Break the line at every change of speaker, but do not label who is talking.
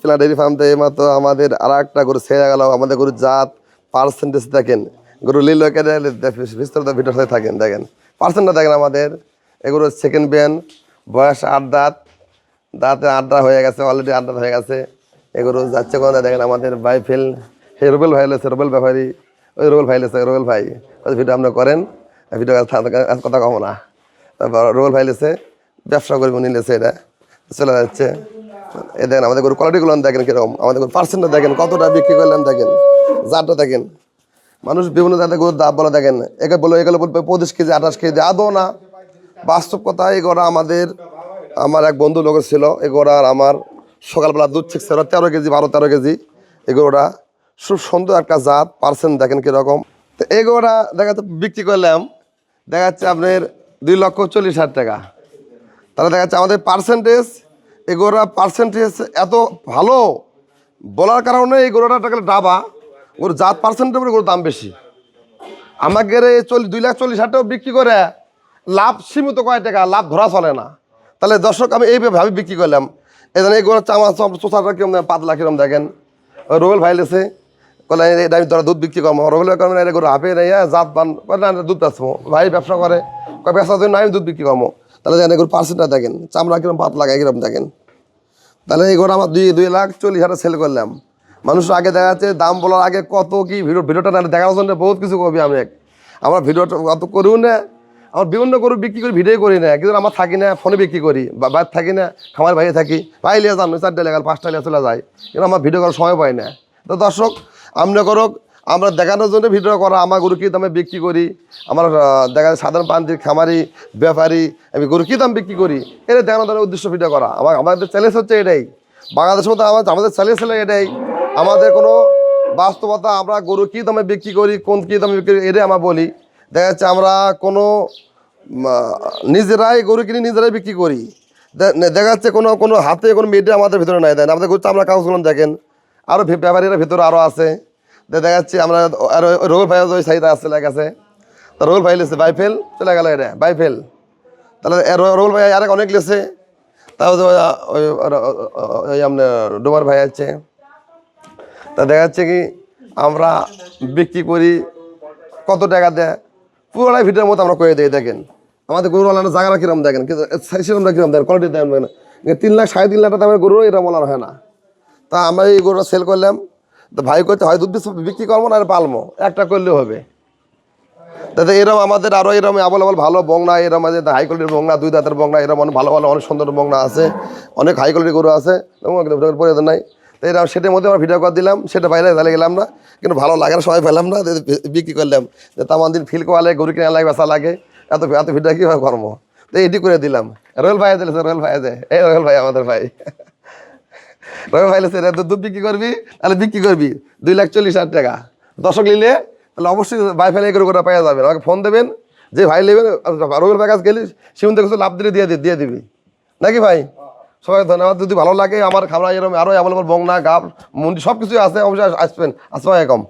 বিসপিলা dairy farm থেকে মাত্র আমাদের আর একটা গরু ছেড়ে গেল, আমাদের গরুর জাত পার্সেন্টেজ দেখেন। গরু লিল বিস্তৃত ভিডিওর সাথে থাকেন, দেখেন। পার্সেন্টটা দেখেন আমাদের। এগুলো সেকেন্ড বিয়ান বয়স আট দাঁত, দাঁতে আড্ডা হয়ে গেছে অলরেডি আড্ডা হয়ে গেছে। এগুলো যাচ্ছে কোনো দেখেন আমাদের বাইফেল হে রুবেল ভাই লেছে রুবেল ব্যাপারী। ওই রুবেল ভাই লেছে রুবেল ভাই। ওই ভিডিও আপনারা করেন, ভিডিও কথা কম না। তারপর রুবেল ভাই লেছে ব্যবসা করব, উনি লেছে এটা। চলে যাচ্ছে। এ দেখেন, আমাদের গরু কোয়ালিটিগুলো দেখেন কীরকম। আমাদের গরু পার্সেন্টটা দেখেন, কতটা বিক্রি করলাম দেখেন, জাতটা দেখেন। মানুষ বিভিন্ন জাতের গরুর দাম বলে দেখেন, একে বলো এগুলো বলবে পঁচিশ কেজি, আঠাশ কেজি, আদৌ না। বাস্তব কথা, এই গড়া আমাদের, আমার এক বন্ধু লোকের ছিল এ গড়া আর আমার সকালবেলা দুধ ছিল, তেরো কেজি, বারো, তেরো কেজি। এই গরুটা খুব সুন্দর একটা জাত পার্সেন্ট দেখেন কীরকম। তো এই গরুটা দেখা যাচ্ছে বিক্রি করলাম, দেখা যাচ্ছে আপনার দুই লক্ষ চল্লিশ হাজার টাকা। তাহলে দেখা যাচ্ছে আমাদের পার্সেন্টেজ এই গরুটা পার্সেন্টেজ এত ভালো বলার কারণে এই গরুটা ডাবা। ওর জাত পার্সেন্টের উপরে গরুর দাম বেশি। আমাকে চল্লিশ দুই লাখ চল্লিশ হাজার বিক্রি করে লাভ সীমিত কয় টাকা লাভ ধরা চলে না। তাহলে দর্শক আমি এইভাবে ভাবে বিক্রি করলাম। জন্য এই গরুর চামা চোষাটা কিরম দেখেন, পাতলা কিরম দেখেন। রোবেল ভাই লেছে আমি তোরা দুধ বিক্রি করব। রোবেল কারণে এটা গরু হাফে নেই জাত বলে, না না, দুধ বেচবো। ভাই ব্যবসা করে কয় ব্যবসার জন্য আমি দুধ বিক্রি করব। তাহলে এগুলো পার্সেন্টটা দেখেন চামড়া কিরম পাতলা কিরম দেখেন। তাহলে এই ঘর আমার দুই দুই লাখ চল্লিশ হাজার সেল করলাম। মানুষ আগে দেখা যাচ্ছে দাম বলার আগে কত কি ভিডিও ভিডিওটা না দেখার জন্য বহুত কিছু কবি আমি। আমরা ভিডিওটা অত করিও না। আমার বিভিন্ন গরু বিক্রি করি ভিডিও করি না। কিন্তু আমার থাকি না ফোনে বিক্রি করি। বা বাইরে থাকি না, খামার বাইরে থাকি। লিয়ে যান চারটে লেগাল, পাঁচটা লেগে চলে যায়। কিন্তু আমার ভিডিও করার সময় পাই না। তো দর্শক আমরা করক আমরা দেখানোর জন্য ভিডিও করা, আমার গরু কী দামে বিক্রি করি, আমার দেখা সাধারণ প্রান্তিক খামারি, ব্যাপারী, আমি গরু কী দাম বিক্রি করি। এটা দেখানোর জন্য উদ্দেশ্য ভিডিও করা। আমার, আমাদের চ্যালেঞ্জ হচ্ছে এটাই। বাংলাদেশের মধ্যে আমার আমাদের চ্যালেঞ্জ হলো এটাই। আমাদের কোনো বাস্তবতা, আমরা গরু কী দামে বিক্রি করি, কোন কী দামে বিক্রি করি, এটাই আমরা বলি। দেখা যাচ্ছে আমরা কোনো নিজেরাই গরু কিনে নিজেরাই বিক্রি করি। দেখা যাচ্ছে কোনো কোনো হাতে কোনো মিডিয়া আমাদের ভিতরে নাই, দেন। আমাদের গরু আমরা কাগজগুলো দেখেন। আরও ব্যাপারীরা ভিতরে আরও আছে। দেখা যাচ্ছে আমরা আর রোল ভাই ওই সাইডে আসছে লেগেছে তো রোল ভাই লেছে বাইফেল, চলে গেল এটা, বাইফেল। তাহলে রোল ভাই আরেক অনেক লেছে তাও ওই আপনার ডোমার ভাই আছে। তা দেখা যাচ্ছে কি, আমরা বিক্রি করি কত টাকা দেয়? পুরোটাই ভিডিওর মতো আমরা করে দিই, দেখেন। আমাদের গরু আলাদা জায়গাটা কিরম দেখেন? কিন্তু সেরকমটা কিরম দেখেন? কোয়ালিটি দেন তিন লাখ, সাড়ে তিন লাখ টাকা দামের গরু এরকম বলার হয় না। তা আমরা এই গরুটা সেল করলাম। তো ভাই করতে হয়, দুধ বিস- বিক্রি করব না, আর পালবো। একটা করলেও হবে। তাতে এরকম আমাদের আরও এরকম আবল আবল ভালো বংনা এরকম আছে হাই কোয়ালিটির বংনা, দুই দাঁতের বংনা এরকম অনেক ভালো ভালো, অনেক সুন্দর বংনা আছে, অনেক হাই কোয়ালিটির গরু আছে প্রয়োজন নাই। তো এরকম সেটার মধ্যে আমরা ভিডিও করে দিলাম, সেটা বাইরে তাহলে গেলাম না, কিন্তু ভালো লাগার সময় পেলাম না বিক্রি করলাম। যে তামান দিন ফিল করালে গরু কিনা লাগে বেচা লাগে, এত এত ভিডিও কীভাবে কর্ম তো এটি করে দিলাম। রয়েল ভাই দিলে রয়েল ভাই আছে এই রয়েল ভাই আমাদের ভাই। রয়েল ভাই লেছে দুধ দুধ বিক্রি করবি? তাহলে বিক্রি করবি। দুই লাখ চল্লিশ হাজার টাকা। দশক নিলে, তাহলে অবশ্যই ভাই ফাইলে করে করে পাওয়া যাবে। আমাকে ফোন দেবেন, যে ভাই নেবেন রবির ভাই কাছে গেলি সীমন্ত কিছু লাভ দিলে দিয়ে দিয়ে দিবি। নাকি ভাই? সবাই ধন্যবাদ। যদি ভালো লাগে, আমার খাবার এরকম আরও এমন বংনা গাপ মন্দির সব কিছুই আছে, অবশ্যই আসবেন। আসসালামাইকুম